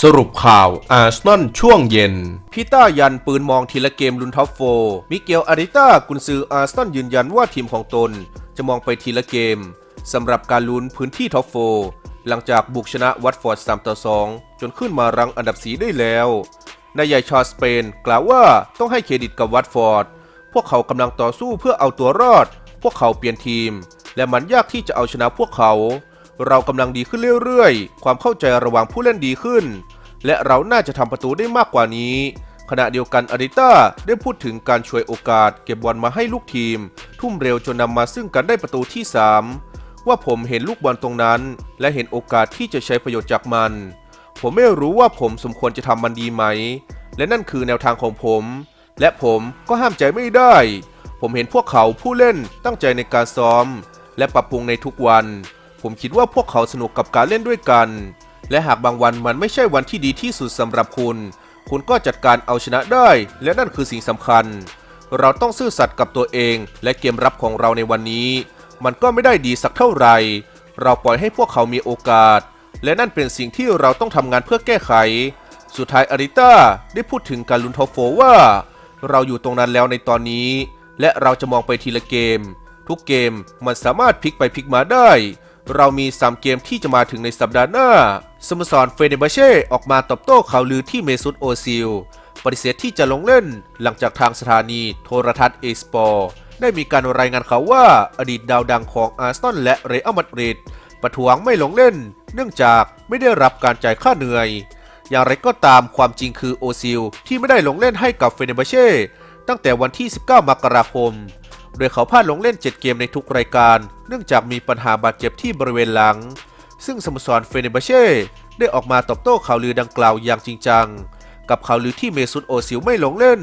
สรุปข่าวอาร์เซนอลช่วงเย็นพีต้ายันปืนมองทีละเกมลุนท็อปโฟมิเกลอาริต้ากุนซืออาร์เซนอลยืนยันว่าทีมของตน จะมองไปทีละเกมสำหรับการลุ้นพื้นที่ท็อปโฟหลังจากบุกชนะวัตฟอร์ด3ต่อ2จนขึ้นมารั้งอันดับสีได้แล้วนายใหญ่ชาวสเปน กล่าวว่าต้องให้เครดิตกับวัตฟอร์ดพวกเขากำลังต่อสู้เพื่อเอาตัวรอด พวกเขาเปลี่ยนทีม และมันยากที่จะเอาชนะพวกเขา เรากำลังดีขึ้นเรื่อยๆ ความเข้าใจระหว่างผู้เล่นดีขึ้น และเราน่าจะทำประตูได้มากกว่านี้ ขณะเดียวกันอาริต้าได้พูดถึงการช่วยโอกาส เก็บบอลมาให้ลูกทีม ทุ่มเร็วจนนำมาซึ่งการได้ประตูที่ 3 ว่าผมเห็นลูกบอลตรงนั้น และเห็นโอกาสที่จะใช้ประโยชน์จากมัน ผมไม่รู้ว่าผมสมควรจะทำมันดีไหม และนั่นคือแนวทางของผม และผมก็ห้ามใจไม่ได้ ผมเห็นพวกเขาผู้เล่นตั้งใจในการซ้อม และปรับปรุงในทุกวัน ผมคิดว่าพวกเขาสนุกกับการเล่นด้วยกัน และหากบางวันมันไม่ใช่วันที่ดีที่สุดสำหรับคุณ คุณก็จัดการเอาชนะได้ และนั่นคือสิ่งสำคัญ เราต้องซื่อสัตย์กับตัวเอง และเกมรับของเราในวันนี้ มันก็ไม่ได้ดีสักเท่าไหร่ เราปล่อยให้พวกเขามีโอกาส และนั่นเป็นสิ่งที่เราต้องทำงานเพื่อแก้ไข สุดท้ายอาริต้าได้พูดถึงการลุนทอโฟว่า เราอยู่ตรงนั้นแล้วในตอนนี้ และเราจะมองไปทีละเกม ทุกเกมมันสามารถพลิกไปพลิกมาได้ เรามี 3 เกมที่จะมาถึงในสัปดาห์หน้า สโมสรเฟเนบาเช่ออกมาตอบโต้ข่าวลือที่เมซุตโอซิล ปฏิเสธที่จะลงเล่น หลังจากทางสถานีโทรทัศน์เอสปอร์ได้มีการรายงานข่าวว่าอดีตดาวดังของอาร์เซนอลและเรอัลมาดริดประท้วงไม่ลงเล่น เนื่องจากไม่ได้รับการจ่ายค่าเหนื่อย อย่างไรก็ตามความจริงคือโอซิลที่ไม่ได้ลงเล่นให้กับเฟเนบาเช่ตั้งแต่วันที่ 19 มกราคม โดยเขาพลาดลงเล่น 7 เกมในทุกรายการ เนื่องจากมีปัญหาบาดเจ็บที่บริเวณหลัง ซึ่งสโมสรเฟเนบาเช่ได้ออกมาตอบโต้ข่าวลือดังกล่าวอย่างจริงจัง กับข่าวลือที่เมซุตโอซิลไม่ลงเล่น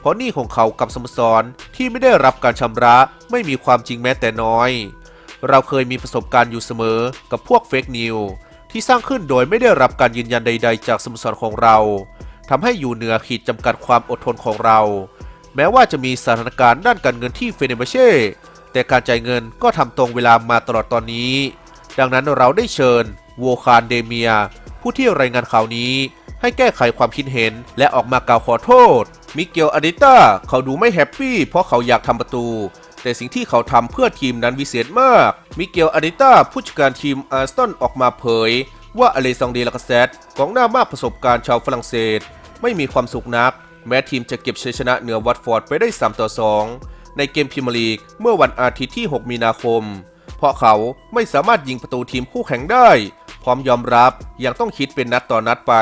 เพราะหนี่ของเขากับสโมสรที่ไม่ได้รับการชำระไม่มีความจริงแม้แต่น้อย เราเคยมีประสบการณ์อยู่เสมอกับพวกเฟกนิวที่สร้างขึ้นโดยไม่ได้รับการยืนยันใด ๆ จากสโมสรของเราทำให้อยู่เหนือขีดจำกัดความอดทนของเรา แม้ว่าจะมีสถานการณ์ด้านการเงินที่เฟเนบเช่แต่การจ่ายเงินก็ทำตรงเวลามาตลอดตอนนี้ ดังนั้นเราได้เชิญโวคารเดเมีย ผู้ที่รายงานข่าวนี้ ให้แก้ไขความคิดเห็นและออกมากล่าวขอโทษ มิเกลอาดิต้าเขาดูไม่แฮปปี้เพราะเขาอยากทำประตู แต่สิ่งที่เขาทำเพื่อทีมนั้นวิเศษมาก มิเกลอาดิต้าผู้จัดการทีมอาร์สตันออกมาเผย ว่าอเลซองเดลากาเซตกองหน้ามากประสบการณ์ชาวฝรั่งเศส ไม่มีความสุขนัก แม้ทีมจะเก็บชัยชนะเหนือวัตฟอร์ดไปได้ 3 ต่อ 2 ในเกมพรีเมียร์ลีกเมื่อวันอาทิตย์ที่ 6 มีนาคม เพราะเขาไม่สามารถยิงประตูทีมคู่แข่งได้ พร้อมยอมรับยังต้องคิดเป็นนัดต่อนัดไป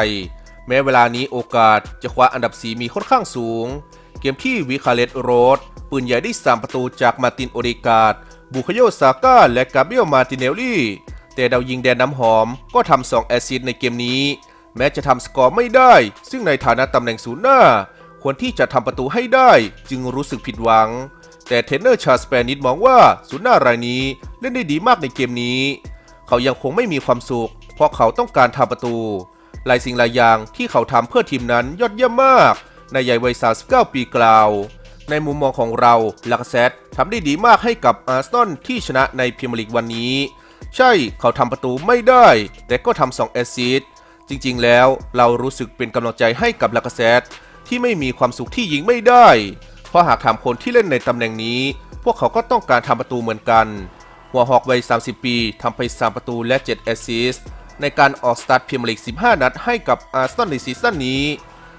แม้เวลานี้โอกาสจะคว้าอันดับ4มีค่อนข้างสูง เกมที่วิคาเลตโรดปืนใหญ่ได้ 3 ประตูจากมาตินโอเดกาดบุคโยซาก้าและกาเบียลมาติเนลลี่แต่ดาวยิงแดนน้ำหอมก็ทำ2แอสซิสในเกมนี้ แม้จะทำสกอร์ไม่ได้ ซึ่งในฐานะตำแหน่งศูนย์หน้า ควรที่จะทำประตูให้ได้ จึงรู้สึกผิดหวัง แต่เทรนเนอร์ชาสเปนิดมองว่าศูนย์หน้ารายนี้เล่นได้ดีมากในเกมนี้ เขายังคงไม่มีความสุข เพราะเขาต้องการทำประตู หลายสิ่งหลายอย่างที่เขาทำเพื่อทีมนั้นยอดเยี่ยมมาก ในใหญ่วัย 39 ปีกล่าว ในมุมมองของเราลักเซตทำได้ดีมากให้กับอาร์เซนอลที่ชนะในพรีเมียร์ลีกวันนี้ ใช่เขาทำประตูไม่ได้ แต่ก็ทำ2แอสซิสต์จริงๆ แล้วเรารู้สึกเป็นกำลังใจให้กับลากาเซต ที่ไม่มีความสุขที่ยิงไม่ได้ เพราะหากถามคนที่เล่นในตำแหน่งนี้ พวกเขาก็ต้องการทำประตูเหมือนกัน หัวหอกวัย 30 ปีทำไป 3 ประตูและ 7 แอสซิสต์ในการออกสตาร์ทพรีเมียร์ลีก 15 นัดให้กับอาร์เซนอลในซีซั่นนี้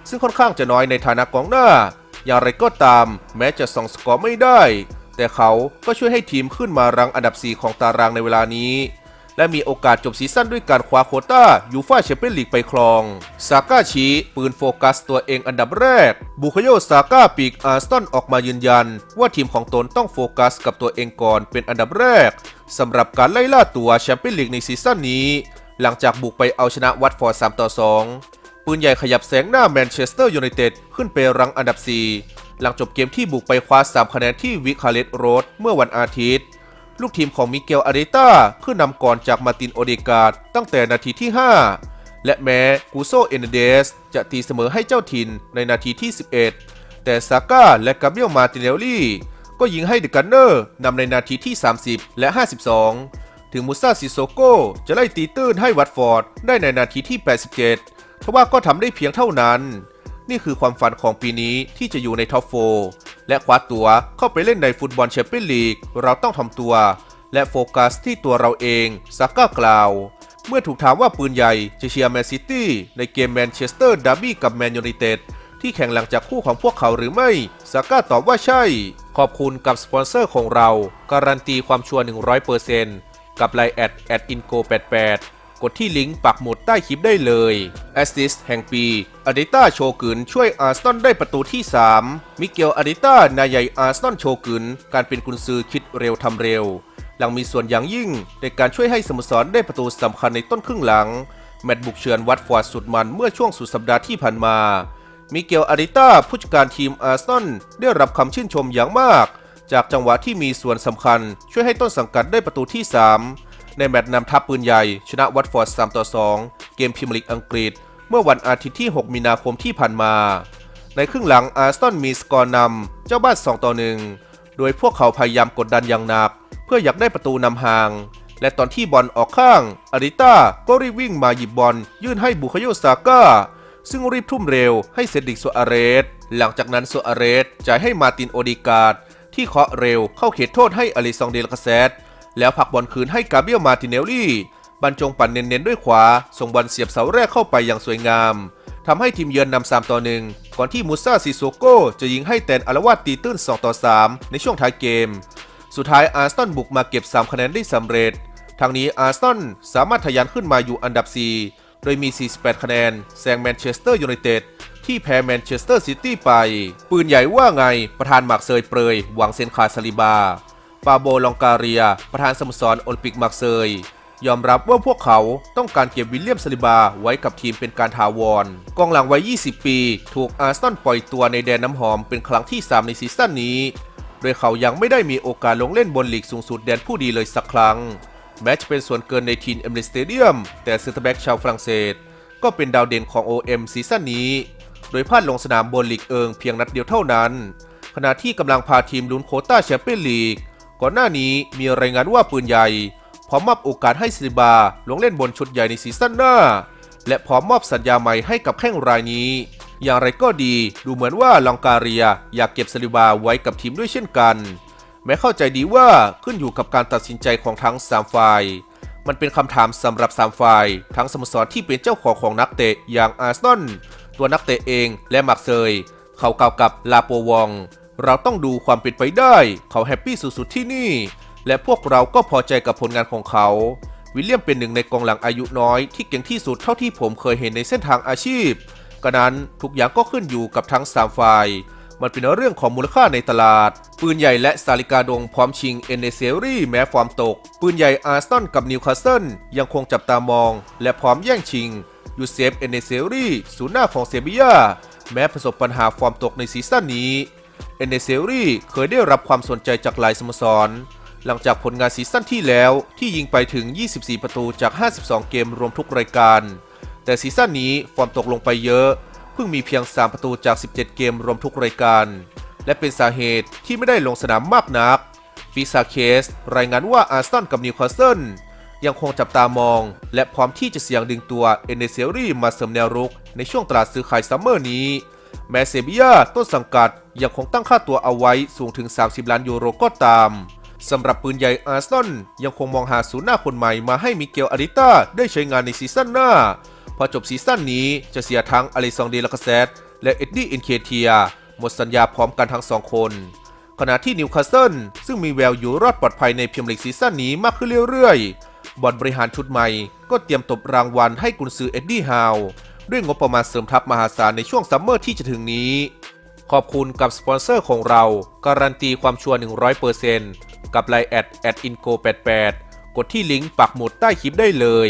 ซึ่งค่อนข้างจะน้อยในฐานะกองหน้า อย่างไรก็ตาม แม้จะส่องสกอร์ไม่ได้ แต่เขาก็ช่วยให้ทีมขึ้นมารังอันดับ 4 ของตารางในเวลานี้ และมีโอกาสจบซีซั่นด้วยการคว้าโคต้ายูฟ่าแชมเปี้ยนลีกไปครอง ซาก้าชี้ปืนโฟกัสตัวเองอันดับแรก บุคโยซาก้าปีกอาร์สตันออกมายืนยัน ว่าทีมของตนต้องโฟกัสกับตัวเองก่อนเป็นอันดับแรกสำหรับการไล่ล่าตัวแชมเปี้ยนลีกในซีซั่นนี้ หลังจากบุกไปเอาชนะวัตฟอร์ด3ต่อ2ปืนใหญ่ขยับแสงหน้าแมนเชสเตอร์ยูไนเต็ดขึ้นไปรังอันดับ 4 หลังจบเกมที่บุกไปคว้า3คะแนนที่วิคาเลตโรดเมื่อวันอาทิตย์ ลูกทีมของมิเกลอาริต้าขึ้นนำก่อนจากมาตินโอเดกาดตั้งแต่นาทีที่ 5 และแม้กูโซเอเนเดส จะตีเสมอให้เจ้าถิ่นในนาทีที่ 11 แต่ซาก้าและกาเบียลมาติเนลลี่ ก็ยิงให้เดอะกันเนอร์นำในนาทีที่ 30 และ 52 ถึงมูซาซิโซโกจะไล่ตีตื้นให้วัตฟอร์ดได้ในนาทีที่ 87 ทว่าก็ทำได้เพียงเท่านั้น นี่คือความฝันของปีนี้ที่จะอยู่ในท็อปโฟ และคว้าตัวเข้าไปเล่นในฟุตบอลแชมเปี้ยนลีก เราต้องทำตัว และโฟกัสที่ตัวเราเองซาก้ากล่าว เมื่อถูกถามว่าปืนใหญ่จะเชียร์แมนซิตี้ในเกมแมนเชสเตอร์ดาร์บี้กับแมนยูไนเต็ดที่แข่งหลังจากคู่ของพวกเขาหรือไม่ซาก้าตอบว่าใช่ ขอบคุณกับสปอนเซอร์ของเรา การันตีความชัวร์100%กับไลน์แอดแอดอินโก88 กดที่ลิงก์ปักหมุดใต้คลิปได้เลยแอสซิสแห่งปีอดิต้าโชกุนช่วยอาร์ซนอลได้ประตูที่ 3 มิเกลอดิต้านายใหญ่อาร์ซนอลโชกุนการเป็นกุนซือคิดเร็วทำเร็ว หลังมีส่วนอย่างยิ่งในการช่วยให้สโมสรได้ประตูสำคัญในต้นครึ่งหลัง แมตช์บุกเชือนวัดฟอร์ดสุดมันเมื่อช่วงสุดสัปดาห์ที่ผ่านมามิเกลอาริต้าผู้จัดการทีมอาร์เซนได้รับคำชื่นชมอย่างมาก จากจังหวะที่มีส่วนสำคัญช่วยให้ต้นสังกัดได้ประตูที่ 3 ในแมตช์นำทัพปืนใหญ่ ชนะวัตฟอร์ด3ต่อ 2 เกมพรีเมียร์ลีกอังกฤษ เมื่อวันอาทิตย์ที่ 6 มีนาคมที่ผ่านมา ในครึ่งหลังอาร์เซนมีสกอร์นำเจ้าบ้าน 2 ต่อ 1 โดยพวกเขาพยายามกดดันอย่างหนัก เพื่ออยากได้ประตูนำห่าง และตอนที่บอลออกข้างอาริต้าก็รีบวิ่งมาหยิบบอลยื่นให้บุคโยซาก้าซึ่งรีบทุ่มเร็วให้เซดริกโซอาเรส หลังจากนั้นโซอาเรสจ่ายให้มาตินโอดีการ์ดที่เคาะเร็วเข้าเขตโทษให้อลิซองเดลกาเซต แล้วผักบอลคืนให้กาเบียลมาติเนลลี่ บรรจงปั่นเน้นๆด้วยขวา ส่งบอลเสียบเสาแรกเข้าไปอย่างสวยงามทำให้ทีมเยือนนำ3ต่อ 1 ก่อนที่มูซาซิโซโกจะยิงให้แตนอารวาตีตื้น2ต่อ 3 ในช่วงท้ายเกม สุดท้ายอาร์เซนบุกมาเก็บ 3 คะแนนได้สำเร็จ ทางนี้อาร์เซนสามารถทะยานขึ้นมาอยู่อันดับ 4 โดยมี 48 คะแนนแซงแมนเชสเตอร์ยูไนเต็ดที่แพ้แมนเชสเตอร์ซิตี้ไป ปืนใหญ่ว่าไงประธานหมักเซยเปรยหวังเซนคาซาลิบา ปาโบลองการีย ประธานสโมสรโอลิมปิกมักเซย ยอมรับว่าพวกเขาต้องการเก็บวิลเลียมซาลิบาไว้กับทีมเป็นการถาวร กองหลังวัย 20 ปี ถูกอาร์เซนอลปล่อยตัวในแดนน้ำหอมเป็นครั้งที่ 3 ในซีซั่นนี้ โดยเขายังไม่ได้มีโอกาสลงเล่นบนลีกสูงสุดแดนผู้ดีเลยสักครั้ง แม้จะเป็นส่วนเกินในทีมเอมเรสเตเดียม แต่เซนเตอร์แบ็กชาวฝรั่งเศส ก็เป็นดาวเด่นของ OM ซีซั่นนี้โดยพลาดลงสนามบนลีกเอิงเพียงนัดเดียวเท่านั้น ขณะที่กำลังพาทีมลุ้นโคต้าแชมเปี้ยนลีก ก่อนหน้านี้มีรายงานว่าปืนใหญ่ พร้อมมอบโอกาสให้ซิลิบาลงเล่นบนชุดใหญ่ในซีซั่นหน้า และพร้อมมอบสัญญาใหม่ให้กับแข้งรายนี้ อย่างไรก็ดีดูเหมือนว่าลองการียอยากเก็บซิลิบาไว้กับทีมด้วยเช่นกัน แม้เข้าใจดีว่าขึ้นอยู่กับการตัดสินใจของทั้ง3ฝ่ายมันเป็นคำถามสำหรับ3ฝ่าย ทั้งสโมสรที่เป็นเจ้าของของนักเตะอย่างอาร์ซนอลตัวนักเตะเองและมักเซยเขากล่าวกับลาโปวอง เราต้องดูความเป็นไปได้ เขาแฮปปี้สุดๆที่นี่ และพวกเราก็พอใจกับผลงานของเขา วิลเลียมเป็นหนึ่งในกองหลังอายุน้อยที่เก่งที่สุดเท่าที่ผมเคยเห็นในเส้นทางอาชีพกระนั้นทุกอย่างก็ขึ้นอยู่กับทั้ง3ฝ่าย มันเป็นเรื่องของมูลค่าในตลาด ปืนใหญ่และซาลิกาดงพร้อมชิงเอเนเซรี่แม้ฟอร์มตก ปืนใหญ่อาร์สตันกับนิวคาสเซิลยังคงจับตามอง และพร้อมแย่งชิงยูเซฟเอเนเซรี่ศูนย์หน้าของเซบียาแม้ประสบปัญหาฟอร์มตกในซีซั่นนี้ เอเนเซรี่เคยได้รับความสนใจจากหลายสโมสร หลังจากผลงานซีซั่นที่แล้วที่ยิงไปถึง 24 ประตูจาก 52 เกมรวมทุกรายการ แต่ซีซั่นนี้ฟอร์มตกลงไปเยอะ เพิ่งมีเพียง 3 ประตูจาก 17 เกมรวมทุกรายการ และเป็นสาเหตุที่ไม่ได้ลงสนามมากนักฟิซาเคสรายงานว่าอาร์เซนกับนิวคาสเซิลยังคงจับตามอง และพร้อมที่จะเสี่ยงดึงตัวเอเนเซรี่มาเสริมแนวรุกในช่วงตลาดซื้อขายซัมเมอร์นี้ แมเซบียาต้นสังกัด ยังคงตั้งค่าตัวเอาไว้สูงถึง 30 ล้านยูโรก็ตามสำหรับปืนใหญ่อาร์ซนอลยังคงมองหาศูนย์หน้าคนใหม่มาให้มิเกลอาริต้าได้ใช้งานในซีซั่นหน้า พอจบซีซั่นนี้จะเสียทั้งอเลซองเดลากาเซตและเอ็ดดี้อินเคเทียหมดสัญญาพร้อมกันทั้งสองคน ขณะที่นิวคาสเซิลซึ่งมีแววอยู่รอดปลอดภัยในพรีเมียร์ลีกซีซั่นนี้มากขึ้นเรื่อยๆ บอลบริหารชุดใหม่ก็เตรียมตบรางวัลให้กุนซือเอ็ดดี้ฮาวด้วยงบประมาณเสริมทัพมหาศาลในช่วงซัมเมอร์ที่จะถึงนี้ ขอบคุณกับสปอนเซอร์ของเรา การันตีความชัวร์ 100%กับไลน์แอดแอดอินโก88กดที่ลิงก์ปักหมุดใต้คลิปได้เลย